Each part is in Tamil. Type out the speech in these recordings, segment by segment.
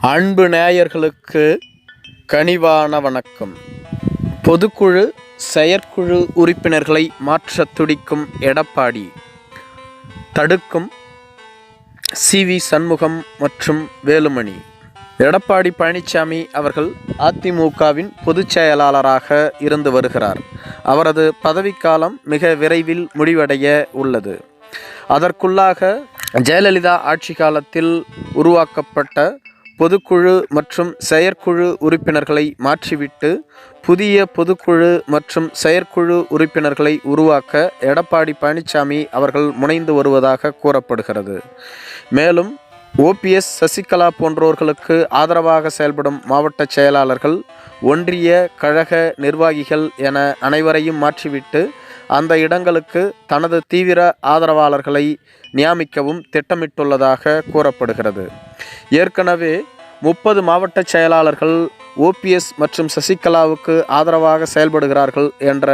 அன்பு நேயர்களுக்கு கனிவான வணக்கம். பொதுக்குழு செயற்குழு உறுப்பினர்களை மாற்ற துடிக்கும் எடப்பாடி. தடுக்கும் சி வி சண்முகம் மற்றும் வேலுமணி. எடப்பாடி பழனிசாமி அவர்கள் அதிமுகவின் பொதுச் செயலாளராக இருந்து வருகிறார். அவரது பதவிக்காலம் மிக விரைவில் முடிவடைய உள்ளது. அதற்குள்ளாக ஜெயலலிதா ஆட்சி காலத்தில் உருவாக்கப்பட்ட பொதுக்குழு மற்றும் செயற்குழு உறுப்பினர்களை மாற்றிவிட்டு புதிய பொதுக்குழு மற்றும் செயற்குழு உறுப்பினர்களை உருவாக்க எடப்பாடி பழனிசாமி அவர்கள் முனைந்து வருவதாக கூறப்படுகிறது. மேலும் ஓபிஎஸ் சசிகலா போன்றோர்களுக்கு ஆதரவாக செயல்படும் மாவட்ட செயலாளர்கள் ஒன்றிய கழக நிர்வாகிகள் என அனைவரையும் மாற்றிவிட்டு அந்த இடங்களுக்கு தனது தீவிர ஆதரவாளர்களை நியமிக்கவும் திட்டமிட்டுள்ளதாக கூறப்படுகிறது. ஏற்கனவே முப்பது மாவட்ட செயலாளர்கள் ஓபிஎஸ் மற்றும் சசிகலாவுக்கு ஆதரவாக செயல்படுகிறார்கள் என்ற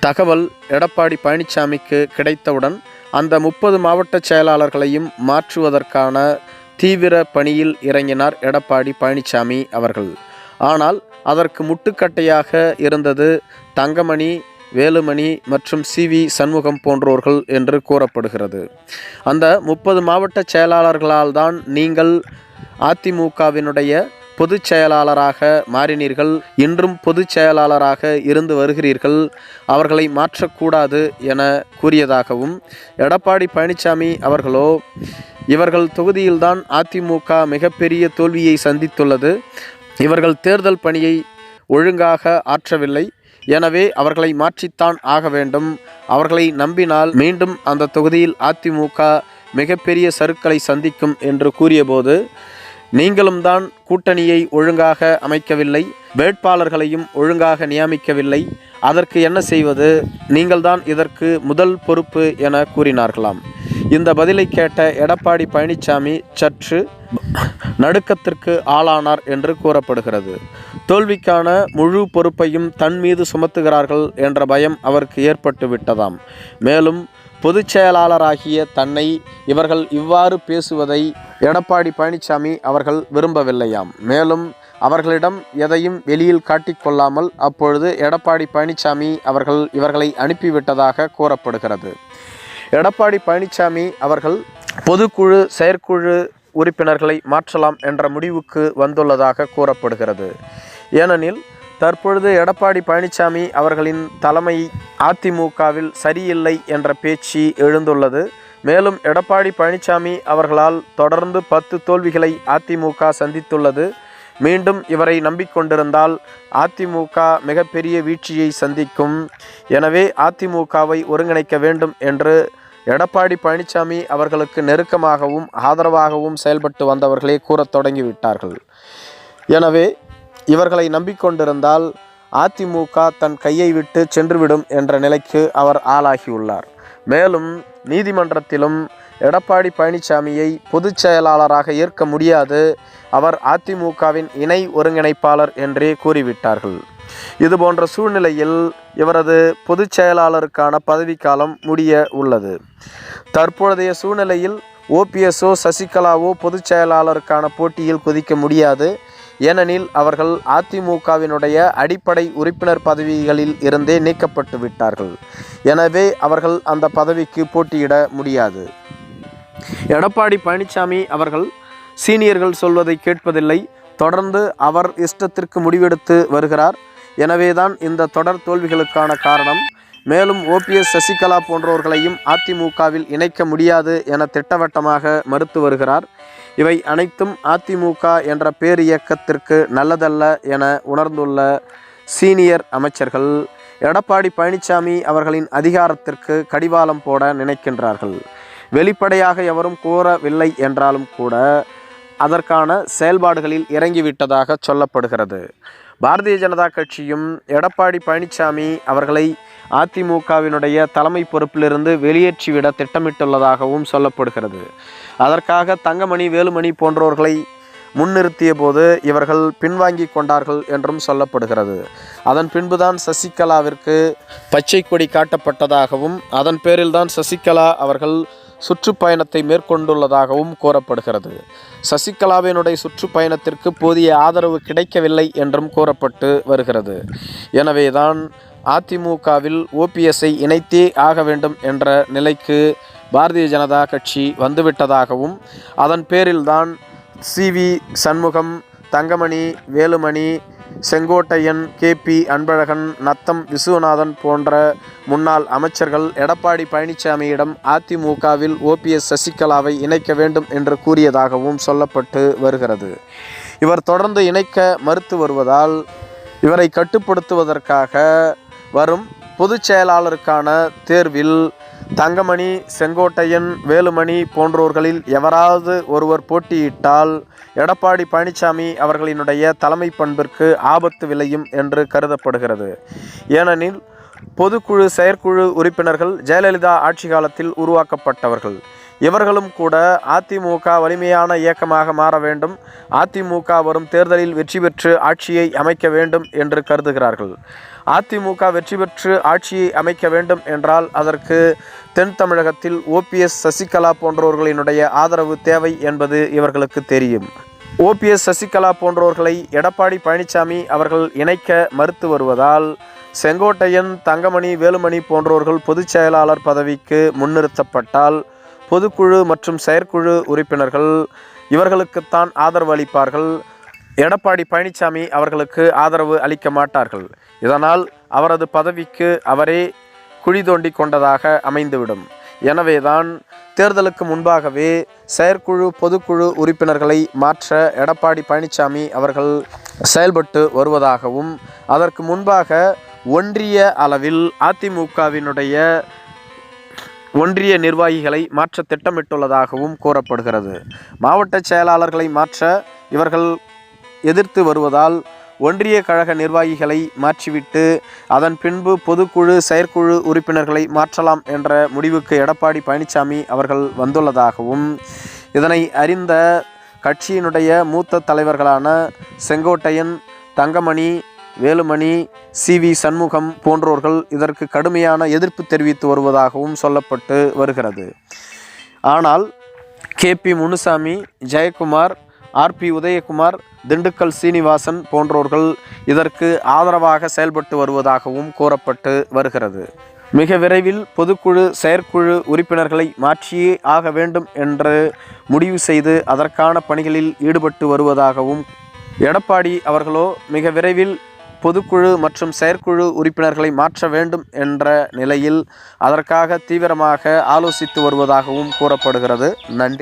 தகவல் எடப்பாடி பழனிசாமிக்கு கிடைத்தவுடன் அந்த முப்பது மாவட்ட செயலாளர்களையும் மாற்றுவதற்கான தீவிர பணியில் இறங்கினார் எடப்பாடி பழனிசாமி அவர்கள். ஆனால் அதற்கு முட்டுக்கட்டையாக இருந்தது தங்கமணி வேலுமணி மற்றும் சி வி சண்முகம் போன்றோர்கள் என்று கூறப்படுகிறது. அந்த முப்பது மாவட்ட செயலாளர்களால் தான் நீங்கள் அதிமுகவினுடைய பொதுச் செயலாளராக மாறினீர்கள். இன்றும் பொதுச் செயலாளராக இருந்து வருகிறீர்கள். அவர்களை மாற்றக்கூடாது என கூறியதாகவும் எடப்பாடி பழனிசாமி அவர்களோ இவர்கள் தொகுதியில்தான் அதிமுக மிகப்பெரிய தோல்வியை சந்தித்துள்ளது. இவர்கள் தேர்தல் பணியை ஒழுங்காக ஆற்றவில்லை. எனவே அவர்களை மாற்றித்தான் ஆக வேண்டும். அவர்களை நம்பினால் மீண்டும் அந்த தொகுதியில் அதிமுக மிகப்பெரிய சருக்களை சந்திக்கும் என்று கூறியபோது நீங்களும் தான் கூட்டணியை ஒழுங்காக அமைக்கவில்லை வேட்பாளர்களையும் ஒழுங்காக நியமிக்கவில்லை. அதற்கு என்ன செய்வது? நீங்கள்தான் இதற்கு முதல் பொறுப்பு என கூறினார்களாம். இந்த பதிலை கேட்ட எடப்பாடி பழனிசாமி சற்று நடுக்கத்திற்கு ஆளானார் என்று கூறப்படுகிறது. தோல்விக்கான முழு பொறுப்பையும் தன் மீது சுமத்துகிறார்கள் என்ற பயம் அவருக்கு ஏற்பட்டு விட்டதாம். மேலும் பொதுச் செயலாளராகிய தன்னை இவர்கள் இவ்வாறு பேசுவதை எடப்பாடி பழனிசாமி அவர்கள் விரும்பவில்லையாம். மேலும் அவர்களிடம் எதையும் வெளியில் காட்டிக்கொள்ளாமல் அப்பொழுது எடப்பாடி பழனிசாமி அவர்கள் இவர்களை அனுப்பிவிட்டதாக கூறப்படுகிறது. எடப்பாடி பழனிசாமி அவர்கள் பொதுக்குழு செயற்குழு உறுப்பினர்களை மாற்றலாம் என்ற முடிவுக்கு வந்துள்ளதாக கூறப்படுகிறது. ஏனெனில் தற்பொழுது எடப்பாடி பழனிசாமி அவர்களின் தலைமை அதிமுகவில் சரியில்லை என்ற பேச்சு எழுந்துள்ளது. மேலும் எடப்பாடி பழனிசாமி அவர்களால் தொடர்ந்து பத்து தோல்விகளை அதிமுக சந்தித்துள்ளது. மீண்டும் இவரை நம்பிக்கொண்டிருந்தால் அதிமுக மிகப்பெரிய வீழ்ச்சியை சந்திக்கும். எனவே அதிமுகவை ஒருங்கிணைக்க வேண்டும் என்று எடப்பாடி பழனிசாமி அவர்களுக்கு நெருக்கமாகவும் ஆதரவாகவும் செயல்பட்டு வந்தவர்களே கூறத் தொடங்கிவிட்டார்கள். எனவே இவர்களை நம்பிக்கொண்டிருந்தால் அதிமுக தன் கையை விட்டு சென்றுவிடும் என்ற நிலைக்கு அவர் ஆளாகியுள்ளார். மேலும் நீதிமன்றத்திலும் எடப்பாடி பழனிசாமியை பொதுச் செயலாளராக ஏற்க முடியாது அவர் அதிமுகவின் இணை ஒருங்கிணைப்பாளர் என்றே கூறிவிட்டார்கள். இதுபோன்ற சூழ்நிலையில் இவரது பொதுச் செயலாளருக்கான பதவிக்காலம் முடிய உள்ளது. தற்பொழுதைய சூழ்நிலையில் ஓபிஎஸ்ஓ சசிகலாவோ பொதுச் செயலாளருக்கான போட்டியில் குதிக்க முடியாது. ஏனெனில் அவர்கள் அதிமுகவினுடைய அடிப்படை உறுப்பினர் பதவிகளில் இருந்தே நீக்கப்பட்டு விட்டார்கள். எனவே அவர்கள் அந்த பதவிக்கு போட்டியிட முடியாது. எடப்பாடி பழனிசாமி அவர்கள் சீனியர்கள் சொல்வதை கேட்பதில்லை. தொடர்ந்து அவர் இஷ்டத்திற்கு முடிவெடுத்து வருகிறார். எனவேதான் இந்த தொடர் தோல்விகளுக்கான காரணம். மேலும் ஓபிஎஸ் சசிகலா போன்றவர்களையும் அதிமுகவில் இணைக்க முடியாது என திட்டவட்டமாக மறுத்து வருகிறார். இவை அனைத்தும் அதிமுக என்ற பேர் இயக்கத்திற்கு நல்லதல்ல என உணர்ந்துள்ள சீனியர் அமைச்சர்கள். எடப்பாடி பழனிசாமி அவர்களின் அதிகாரத்திற்கு கடிவாளம் போட நினைக்கின்றார்கள். வெளிப்படையாக எவரும் கூறவில்லை என்றாலும் கூட அதற்கான செயல்பாடுகளில் இறங்கிவிட்டதாக சொல்லப்படுகிறது. பாரதிய ஜனதா கட்சியும் எடப்பாடி பழனிசாமி அவர்களை அதிமுகவினுடைய தலைமை பொறுப்பிலிருந்து வெளியேற்றிவிட திட்டமிட்டுள்ளதாகவும் சொல்லப்படுகிறது. அதற்காக தங்கமணி வேலுமணி போன்றோர்களை முன்னிறுத்திய போது இவர்கள் பின்வாங்கி கொண்டார்கள் என்றும் சொல்லப்படுகிறது. அதன் பின்புதான் சசிகலாவிற்கு பச்சை கொடி காட்டப்பட்டதாகவும் அதன் பேரில்தான் சசிகலா அவர்கள் சுற்றுப்பயணத்தை மேற்கொண்டுள்ளதாகவும் கூறப்படுகிறது. சசிகலாவினுடைய சுற்றுப்பயணத்திற்கு போதிய ஆதரவு கிடைக்கவில்லை என்றும் கூறப்பட்டு வருகிறது. எனவேதான் அதிமுகவில் ஓபிஎஸ்ஐ இணைத்தே ஆக வேண்டும் என்ற நிலைக்கு பாரதிய ஜனதா கட்சி வந்துவிட்டதாகவும் அதன் பேரில்தான் C V Shanmugam Thangamani Velumani Sengottaiyan KP Anbazhagan Natham Viswanathan போன்ற முன்னாள் அமைச்சர்கள் எடப்பாடி பழனிசாமியிடம் அதிமுகவில் ஓபிஎஸ் சசிகலாவை இணைக்க வேண்டும் என்று கூறியதாகவும் சொல்லப்பட்டு வருகிறது. இவர் தொடர்ந்து இணைக்க மறுத்து வருவதால் இவரை கட்டுப்படுத்துவதற்காக வரும் பொதுச் செயலாளருக்கான தேர்வில் தங்கமணி செங்கோட்டையன் வேலுமணி போன்றோர்களில் எவராவது ஒருவர் போட்டியிட்டால் எடப்பாடி பழனிசாமி அவர்களினுடைய தலைமை பண்பிற்கு ஆபத்து விளையும் என்று கருதப்படுகிறது. ஏனெனில் பொதுக்குழு செயற்குழு உறுப்பினர்கள் ஜெயலலிதா ஆட்சி காலத்தில் உருவாக்கப்பட்டவர்கள். இவர்களும் கூட அதிமுக வலிமையான இயக்கமாக மாற வேண்டும். அதிமுக வரும் தேர்தலில் வெற்றி பெற்று ஆட்சியை அமைக்க வேண்டும் என்று கருதுகிறார்கள். அதிமுக வெற்றி பெற்று ஆட்சியை அமைக்க வேண்டும் என்றால் அதற்கு தென் தமிழகத்தில் ஓபிஎஸ் சசிகலா போன்றவர்களினுடைய ஆதரவு தேவை என்பது இவர்களுக்கு தெரியும். ஓபிஎஸ் சசிகலா போன்றோர்களை எடப்பாடி பழனிசாமி அவர்கள் இணைக்க மறுத்து வருவதால் செங்கோட்டையன் தங்கமணி வேலுமணி போன்றோர்கள் பொதுச் செயலாளர் பதவிக்கு முன்னிறுத்தப்பட்டால் பொதுக்குழு மற்றும் செயற்குழு உறுப்பினர்கள் இவர்களுக்குத்தான் ஆதரவு அளிப்பார்கள். எடப்பாடி பழனிசாமி அவர்களுக்கு ஆதரவு அளிக்க மாட்டார்கள். இதனால் அவரது பதவிக்கு அவரே குழி தோண்டி கொண்டதாக அமைந்துவிடும். எனவேதான் தேர்தலுக்கு முன்பாகவே செயற்குழு பொதுக்குழு உறுப்பினர்களை மாற்ற எடப்பாடி பழனிசாமி அவர்கள் செயல்பட்டு வருவதாகவும் அதற்கு முன்பாக ஒன்றிய அளவில் அதிமுகவினுடைய ஒன்றிய நிர்வாகிகளை மாற்ற திட்டமிட்டுள்ளதாகவும் கூறப்படுகிறது. மாவட்ட செயலாளர்களை மாற்ற இவர்கள் எதிர்த்து வருவதால் ஒன்றிய கழக நிர்வாகிகளை மாற்றிவிட்டு அதன் பின்பு பொதுக்குழு செயற்குழு உறுப்பினர்களை மாற்றலாம் என்ற முடிவுக்கு எடப்பாடி பழனிசாமி அவர்கள் வந்துள்ளதாகவும் இதனை அறிந்த கட்சியினுடைய மூத்த தலைவர்களான செங்கோட்டையன் தங்கமணி வேலுமணி சி. வி. சண்முகம் போன்றோர்கள் இதற்கு கடுமையான எதிர்ப்பு தெரிவித்து வருவதாகவும் சொல்லப்பட்டு வருகிறது. ஆனால் கேபி முனுசாமி ஜெயக்குமார் ஆர்பி உதயகுமார் திண்டுக்கல் சீனிவாசன் போன்றோர்கள் இதற்கு ஆதரவாக செயல்பட்டு வருவதாகவும் கூறப்பட்டு வருகிறது. மிக விரைவில் பொதுக்குழு செயற்குழு உறுப்பினர்களை மாற்றியே ஆக வேண்டும் என்று முடிவு செய்து அதற்கான பணிகளில் ஈடுபட்டு வருவதாகவும் எடப்பாடி அவர்களோ மிக விரைவில் பொதுக்குழு மற்றும் செயற்குழு உறுப்பினர்களை மாற்ற வேண்டும் என்ற நிலையில் அதற்காக தீவிரமாக ஆலோசித்து வருவதாகவும் கூறப்படுகிறது. நன்றி.